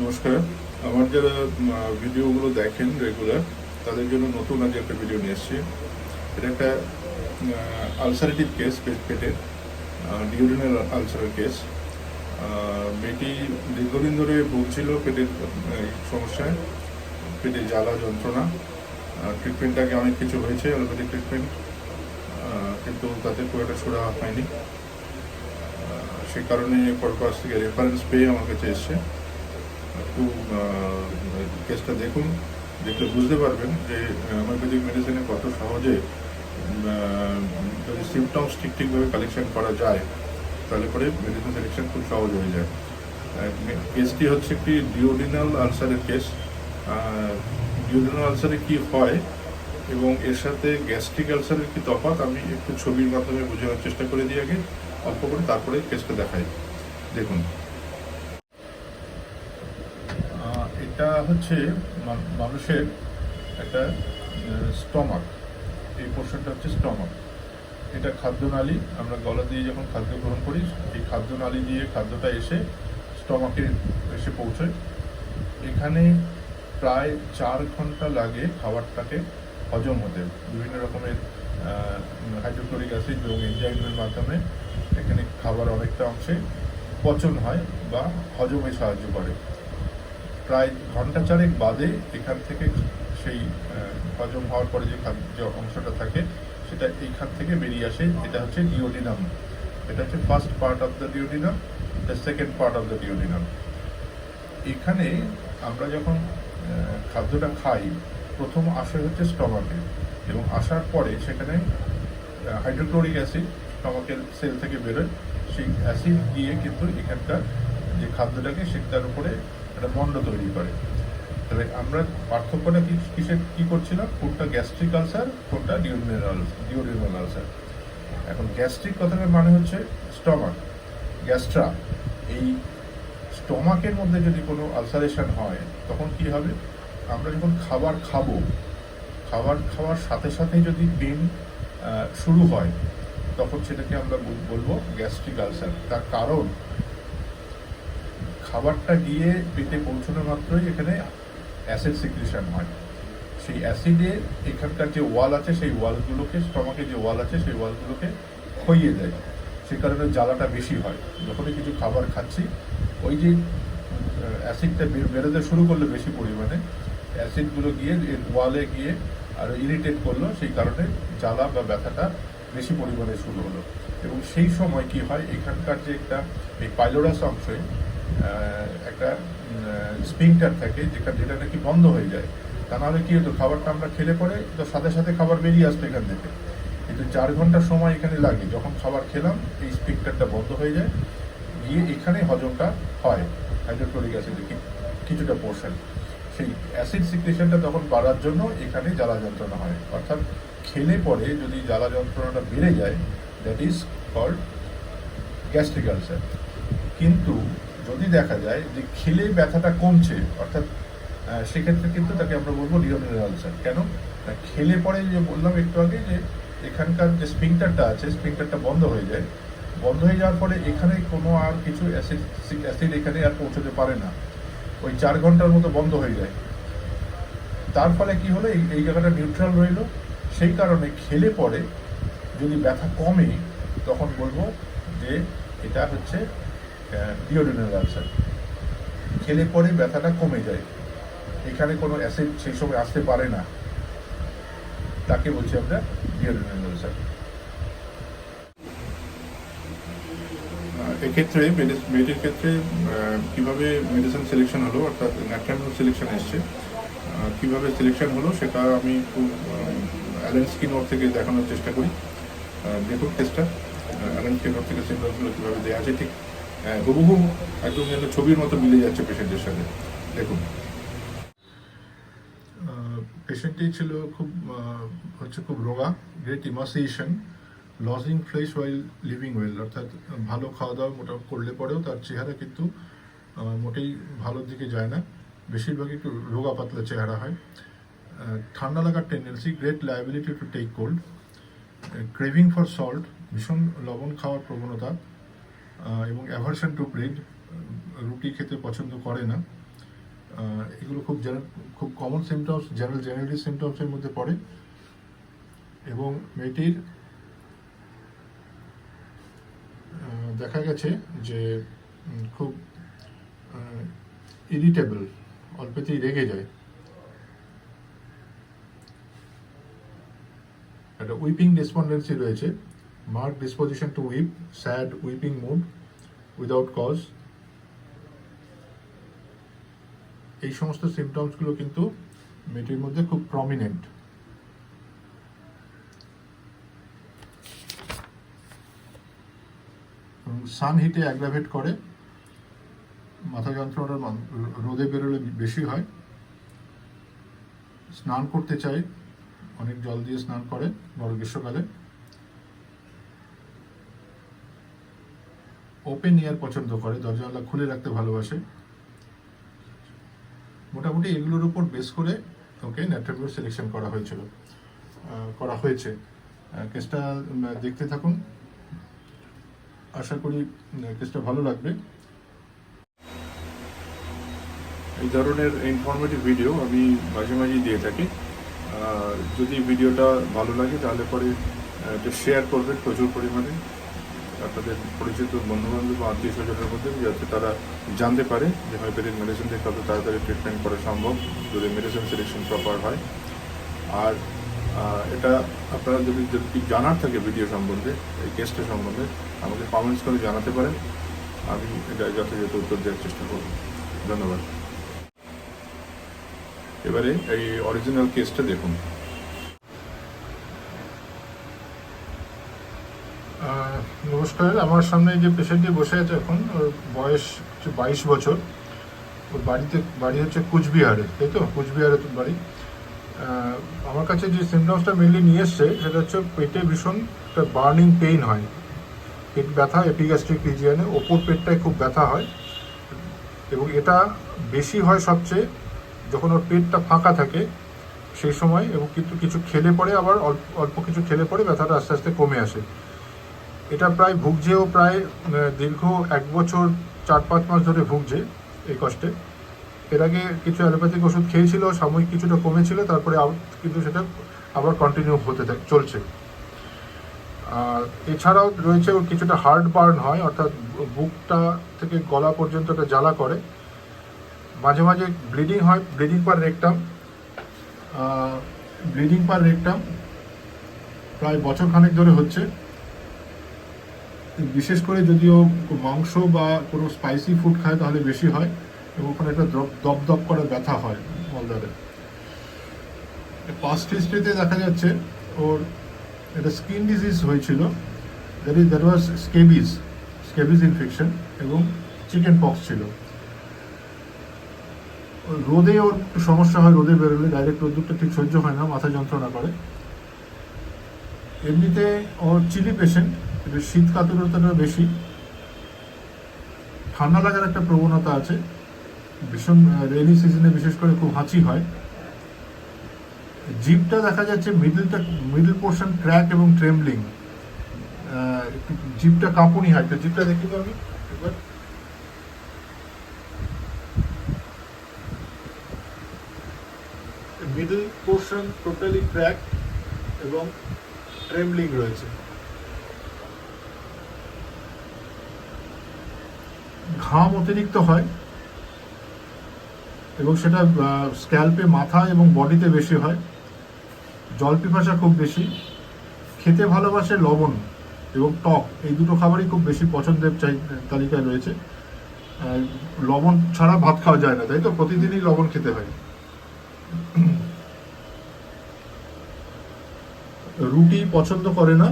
নমস্কার। আমার যারা ভিডিওগুলো দেখেন রেগুলার তাদের জন্য নতুন আজ একটা ভিডিও নিয়ে এসেছি। এটা একটা আলসারেটিভ কেস পেটের ডিউরিনাল আলসারের কেস মেয়েটি দীর্ঘদিন ধরে ভুগছিল পেটের সমস্যায়, পেটে জ্বালা, যন্ত্রণা। ট্রিটমেন্টটাকে অনেক কিছু হয়েছে অ্যালোপ্যাথিক ট্রিটমেন্ট কিন্তু তাতে খুব একটা সুরা হয়নি। সে কারণে পারপাস থেকে রেফারেন্স পেয়ে আমার কাছে এসছে। একটু কেসটা দেখুন, দেখলে বুঝতে পারবেন যে হোমিওপ্যাথিক মেডিসিনে কত সহজে যদি সিমটমস ঠিক ঠিকভাবে কালেকশন করা যায়, তাহলে পরে মেডিসিন সিলেকশন খুব সহজ হয়ে যায়। কেসটি হচ্ছে একটি ডিওডিনাল আলসারের কেস ডিওডিনাল আলসারে কি হয়, এবং এর সাথে গ্যাস্ট্রিক আলসারের কি তফাৎ, আমি একটু ছবির মাধ্যমে বোঝানোর চেষ্টা করে দিই আগে, অল্প করে তারপরে কেসটা দেখাই। দেখুন আহ, এটা হচ্ছে মানুষের একটা স্টমাক। এই পোর্শনটা হচ্ছে স্টমাক। এটা খাদ্যনালী, আমরা গলা দিয়ে যখন খাদ্য গ্রহণ করি, এই খাদ্যনালী দিয়ে খাদ্যটা এসে স্টমাকে এসে পৌঁছয়। এখানে প্রায় চার ঘণ্টা লাগে খাবারটাকে হজম হতে। বিভিন্ন রকমের হাইড্রোক্লোরিক অ্যাসিড এবং এনজাইমের মাধ্যমে এখানে খাবার অনেকটা অংশে পচন হয় বা হজমে সাহায্য করে। প্রায় ঘণ্টা চারেক বাদে এখান থেকে সেই হজম হওয়ার পরে যে খাদ্য অংশটা থাকে, সেটা এইখান থেকে বেরিয়ে আসে। এটা হচ্ছে ডিওডিনাম এটা হচ্ছে first part of the duodenum the second part of the duodenum এখানে আমরা যখন খাদ্যটা খাই, প্রথম আসে হচ্ছে স্টমাকে এবং আসার পরে সেখানে হাইড্রোক্লোরিক অ্যাসিড স্টমাকের সেল থেকে বেরোয়। সেই অ্যাসিড গিয়ে কিন্তু এখানকার যে খাদ্যটাকে, সেটার উপরে একটা মণ্ড তৈরি করে। তবে আমরা পার্থক্যটা কি, কিসের, কি করছিলাম? কোনটা গ্যাস্ট্রিক আলসার, কোনটা ডিওডিনাল ডিওডিনাল আলসার? এখন গ্যাস্ট্রিক কথাটার মানে হচ্ছে স্টমাক, গ্যাস্ট্রা। এই স্টমাকের মধ্যে যদি কোনো আলসারেশন হয়, তখন কি হবে? আমরা যখন খাবার খাব, খাবার খাওয়ার সাথে সাথে যদি পেন শুরু হয়, তখন সেটাকে আমরা বলব গ্যাস্ট্রিক আলসার। তার কারণ খাবারটা গিয়ে পেটে পৌঁছানো মাত্রই এখানে অ্যাসিড সিক্রেশন হয়। সেই অ্যাসিডে এখানকার যে ওয়াল আছে, সেই ওয়ালগুলোকে, স্টমাকে যে ওয়াল আছে, সেই ওয়ালগুলোকে খইয়ে দেয়। সে কারণে জ্বালাটা বেশি হয়। যখনই কিছু খাবার খাচ্ছি, ওই যে অ্যাসিডটা বেরোতে শুরু করল বেশি পরিমাণে অ্যাসিডগুলো গিয়ে ওয়ালে গিয়ে আর ইরিটেট করল, সেই কারণে জ্বালা বা ব্যথাটা বেশি পরিমাণে শুরু হলো। এবং সেই সময় কি হয়, এখানকার যে একটা, এই পাইলোরাস অংশে একটা স্পিংটার থাকে যেটা যেটা নাকি বন্ধ হয়ে যায়। তা নাহলে কি হতো? খাবারটা আমরা খেলে পরে তো সাথে সাথে খাবার বেরিয়ে আসতো এখান থেকে। কিন্তু চার ঘণ্টা সময় এখানে লাগে। যখন খাবার খেলাম, এই স্পিংটারটা বন্ধ হয়ে যায়। গিয়ে এখানে হজমটা হয়। হাইড্রোক্লোরিক অ্যাসিডে কিছুটা পোর্শন সেই অ্যাসিড সিক্রেশনটা তখন বাড়ার জন্য এখানে জ্বালা যন্ত্রণা হয়। অর্থাৎ খেলে পরে যদি জ্বালা যন্ত্রণাটা বেড়ে যায় that is called gastric ulcer কিন্তু যদি দেখা যায় যে খেলে ব্যথাটা কমছে, অর্থাৎ সেক্ষেত্রে কিন্তু তাকে আমরা বলব ডিওমিনাল আলসার। কেন? খেলে পরে যে বললাম একটু আগে যে এখানকার যে স্পিংটারটা আছে, স্পিংটারটা বন্ধ হয়ে যায়। বন্ধ হয়ে যাওয়ার পরে এখানে কোনো আর কিছু অ্যাসিড অ্যাসিড এখানে আর পৌঁছতে পারে না। ওই চার ঘণ্টার মতো বন্ধ হয়ে যায়। তার ফলে কি হলো? এই জায়গাটা নিউট্রাল রইল। সেই কারণে খেলে পরে যদি ব্যথা কমে, তখন বলব যে এটা হচ্ছে ডিওডিনাল আলসার খেলে পরে ব্যথাটা কমে যায়। এখানে কোনো অ্যাসিড সেই সময় আসতে পারে না। তাকে বলছি আমরা ডিওডিনাল আলসার এক্ষেত্রে মেয়েটির ক্ষেত্রে কীভাবে মেডিসিন সিলেকশন হলো, অর্থাৎ ন্যাট্রামিল সিলেকশন এসছে। কীভাবে সিলেকশন হলো, সেটা আমি খুব অ্যালেন স্কিনোর থেকে দেখানোর চেষ্টা করি। দেখুন টেস্টটা অ্যালেন স্কিনোর থেকে সিমটমসগুলো কীভাবে দেওয়া আছে, ঠিক হুবহু একদম যেন ছবির মতো মিলে যাচ্ছে পেশেন্টের সাথে দেখুন। পেশেন্টটি ছিল খুব হচ্ছে খুব রোগা great emaciation losing flesh while living well অর্থাৎ ভালো খাওয়া দাওয়া মোটা, করলে পরেও তার চেহারা কিন্তু মোটেই ভালোর দিকে যায় না। বেশিরভাগই একটু রোগা পাতলা চেহারা হয়। ঠান্ডা লাগার tendency great liability to take cold craving for salt ভীষণ লবণ খাওয়ার প্রবণতা এবং অ্যাভারশন টু ব্রেড রুটি খেতে পছন্দ করে না। এগুলো খুব খুব কমন সিমটমস জেনারেল জেনারেলি সিমটমসের মধ্যে পড়ে। এবং মেয়েটির দেখা গেছে যে খুব ইরিটেবল অল্পতেই রেগে যায়। একটা উইপিং রেসপন্ডেন্সি রয়েছে। Marked disposition to weep sad weeping mood without cause এই সমস্ত সিমটমসগুলো কিন্তু মেয়েটির মধ্যে খুব প্রমিনেন্ট সান হিটে অ্যাগ্রাভেট করে। মাথা যন্ত্রণাটা রোদে বেরোলে বেশি হয়। স্নান করতে চাই অনেক জল দিয়ে স্নান করে বড় গ্রীষ্মকালে। ওপেন এয়ার পছন্দ করে দরজা জানলা খুলে রাখতে ভালোবাসে। মোটামুটি এগুলোর উপর বেস করে ওকে ন্যাট্রাবিউর সিলেকশন করা হয়েছিল। করা হয়েছে। কেসটা দেখতে থাকুন। আশা করি কেসটা ভালো লাগবে। এই ধরনের ইনফরমেটিভ ভিডিও আমি মাঝে মাঝেই দিয়ে থাকি। যদি ভিডিওটা ভালো লাগে তাহলে পরে শেয়ার করবেন প্রচুর পরিমাণে। আপনাদের পরিচিত বন্ধুবান্ধব বা আত্মীয় স্বজনের মধ্যে যাতে তারা জানতে পারে যে হোমিওপ্যাথিক মেডিসিন থেকে কত তাড়াতাড়ি ট্রিটমেন্ট করা সম্ভব, যদি মেডিসিন সিলেকশন প্রপার হয়। আর এটা আপনারা যদি যদি জানার থাকে ভিডিও সম্বন্ধে, এই কেসটা সম্বন্ধে, আমাকে কমেন্টস করে জানাতে পারেন। আমি এটা যথাযথ উত্তর দেওয়ার চেষ্টা করব। ধন্যবাদ। এবারে এই অরিজিনাল কেসটা দেখুন। নমস্কার। আমার সামনে যে পেশেন্টটি বসে আছে এখন, ওর বয়স হচ্ছে বাইশ বছর। ওর বাড়িতে, বাড়ি হচ্ছে কুচবিহারে, তাই তো? কুচবিহারে বাড়ি। আমার কাছে যে সিমটমসটা মেনলি নিয়ে এসছে, সেটা হচ্ছে পেটে ভীষণ একটা বার্নিং পেইন হয়। পেট ব্যথা এপিগ্যাস্ট্রিক রিজিয়নে ওপর পেটটায় খুব ব্যথা হয়। এবং এটা বেশি হয় সবচেয়ে যখন ওর পেটটা ফাঁকা থাকে সেই সময় এবং কিন্তু কিছু খেলে পরে আবার অল্প অল্প কিছু খেলে পরে ব্যথাটা আস্তে আস্তে কমে আসে। এটা প্রায় ভুগছেও প্রায় দীর্ঘ এক বছর, চার পাঁচ মাস ধরে ভুগছে এই কষ্টে। এর আগে কিছু অ্যালোপ্যাথিক ওষুধ খেয়েছিল, সাময়িক কিছুটা কমেছিল, তারপরে কিন্তু সেটা আবার কন্টিনিউ হতে থাকে, চলছে। আর এছাড়াও রয়েছে ওর কিছুটা হার্ড বার্ন হয়, অর্থাৎ বুকটা থেকে গলা পর্যন্ত একটা জ্বালা করে। মাঝে মাঝে ব্লিডিং হয় bleeding per rectum bleeding per rectum প্রায় বছর খানেক ধরে হচ্ছে। বিশেষ করে যদিও মাংস বা কোনো স্পাইসি ফুড খায়, তাহলে বেশি হয় এবং ওখানে একটা দপ- দপ করে ব্যথা হয় মলদারে পাস্ট হিস্ট্রিতে দেখা যাচ্ছে, ওর একটা স্কিন ডিজিজ হয়েছিল that is that was scabies scabies infection এবং চিকেন পক্স ছিল। রোদে ওর একটু সমস্যা হয়, রোদে বেরোলে ডাইরেক্ট রোদ্দুরটা ঠিক সহ্য হয় না, মাথা যন্ত্রণা করে। এমনিতে ওর চিলি পেশেন্ট একটু শীত কাতুরতাটা বেশি। ঠান্ডা লাগার একটা প্রবণতা আছে। ভীষণ রেনি সিজনে বিশেষ করে খুব হাঁচি হয়। জিপটা দেখা যাচ্ছে মিডলটা মিডল পোর্শন ক্র্যাক এবং ট্রেমলিং জিপটা কাঁপুনি হয়। তো জিপটা দেখি তো আমি মিডল পোর্শন টোটালি ক্র্যাক এবং ট্রেমলিং রয়েছে। ঘাম অতিরিক্ত হয় এবং সেটা স্ক্যাল্পে মাথা এবং বডিতে বেশি হয়, জল পিপাসা খুব বেশি, খেতে ভালোবাসে লবণ এবং টক, এই দুটো খাবারই খুব বেশি পছন্দের চাই তালিকায় রয়েছে। লবণ ছাড়া ভাত খাওয়া যায় না, তাই তো? প্রতিদিনই লবণ খেতে হয়। রুটি পছন্দ করে না।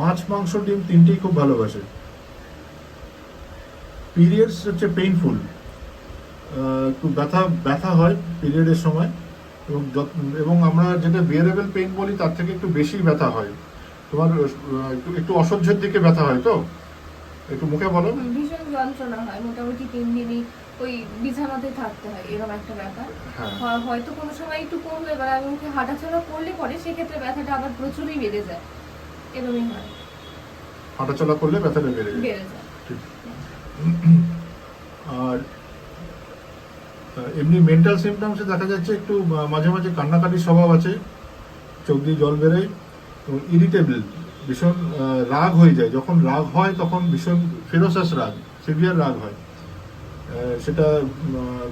মাছ, মাংস, ডিম তিনটেই খুব ভালোবাসে। পিরিয়ডস হচ্ছে পেইনফুল একটু ব্যথা ব্যথা হয় পিরিয়ডের সময়। এবং এবং আমরা যেটা বিয়ারেবল পেইন বলি তার থেকে একটু বেশি ব্যথা হয়। তোমার একটু একটু অসহ্যের দিকে ব্যথা হয় তো? একটু মুখে বলো ভীষণ যন্ত্রণা হয়। মোটামুটি তিন দিনই ওই বিছানাতে থাকতে হয় এরকম একটা ব্যাপার। হ্যাঁ। হয়তো কোনো সময় একটু কমবে এবার আমি উঠে হাঁটাচলা করলে পরে সেক্ষেত্রে ব্যথাটা আবার প্রচুরই বেড়ে যায়। এরকমই হয়। হাঁটাচলা করলে ব্যথাটা বেড়ে যায়। বেড়ে যায়। ঠিক। আর এমনি মেন্টাল সিমটমসে দেখা যাচ্ছে একটু মাঝে মাঝে কান্নাকাটির স্বভাব আছে চোখ দিয়ে জল বেরোয় এবং ইরিটেবল ভীষণ রাগ হয়ে যায়। যখন রাগ হয় তখন ভীষণ ফেরোসাস রাগ সিভিয়ার রাগ হয়। সেটা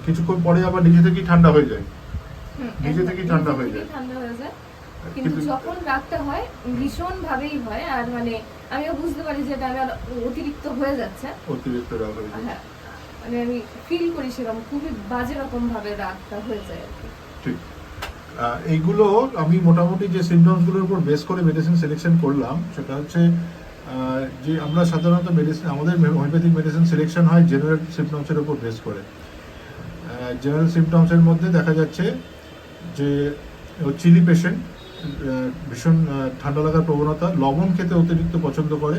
কিছুক্ষণ পরে আবার নিজে থেকেই ঠান্ডা হয়ে যায়। নিজে থেকেই ঠান্ডা হয়ে যায়। কিন্তু যখন রাগটা হয় ভীষণ ভাবেই হয় আর মানে আমিও বুঝতে পারি যে এটা আমার অতিরিক্ত হয়ে যাচ্ছে। অতিরিক্ত রাগ হয়ে হ্যাঁ মানে আমি ফিল করি সেরকম খুবই বাজে রকম ভাবে রাগটা হয়ে যায় আর কি। ঠিক। এইগুলো আমি মোটামুটি যে সিমটমসগুলোর উপর বেস করে মেডিসিন সিলেকশন করলাম সেটা হচ্ছে যে আমরা সাধারণত মেডিসিন আমাদের হোমিওপ্যাথিক মেডিসিন সিলেকশন হয় জেনারেল সিমটমসের উপর বেস করে। জেনারেল সিমটমসের মধ্যে দেখা যাচ্ছে যে চিলি পেশেন্ট ভীষণ ঠান্ডা লাগার প্রবণতা। লবণ খেতে অতিরিক্ত পছন্দ করে।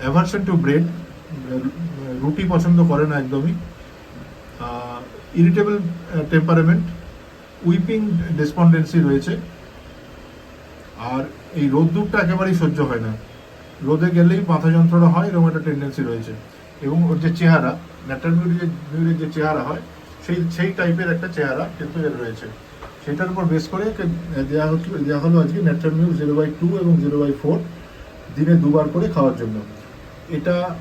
অ্যাভারশন টু ব্রেড রুটি পছন্দ করে না একদমই। ইরিটেবল টেম্পারামেন্ট উইপিং ডেসপন্ডেন্সি রয়েছে। আর এই রোদ্দুরটা একেবারেই সহ্য হয় না। রোদে গেলেই মাথা যন্ত্রণা হয় এরকম একটা টেন্ডেন্সি রয়েছে। এবং ওর যে চেহারা ন্যাটাল মিউরির মিউরির যে চেহারা হয়, সেই সেই টাইপের একটা চেহারা কিন্তু এর রয়েছে। সেটার উপর বেস করে দেওয়া হচ্ছে দেওয়া হলো আজকে natrum mur zero by two এবং জিরো বাই ফোর দিনে দুবার করে খাওয়ার জন্য। এটা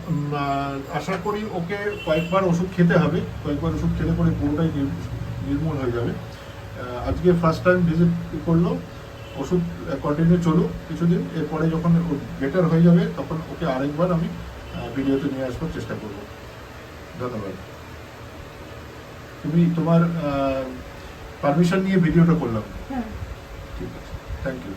আশা করি ওকে কয়েকবার ওষুধ খেতে হবে। কয়েকবার ওষুধ খেলে পরে পুরোটাই নির- নির্মূল হয়ে যাবে। আজকে ফার্স্ট টাইম ভিজিট করল, ওষুধ কন্টিনিউ চলুক কিছুদিন, এরপরে যখন বেটার হয়ে যাবে, তখন ওকে আরেকবার আমি ভিডিওতে নিয়ে আসবার চেষ্টা করব। ধন্যবাদ। তুমি তোমার পারমিশন নিয়ে ভিডিওটা করলাম। হ্যাঁ। ঠিক আছে। Thank you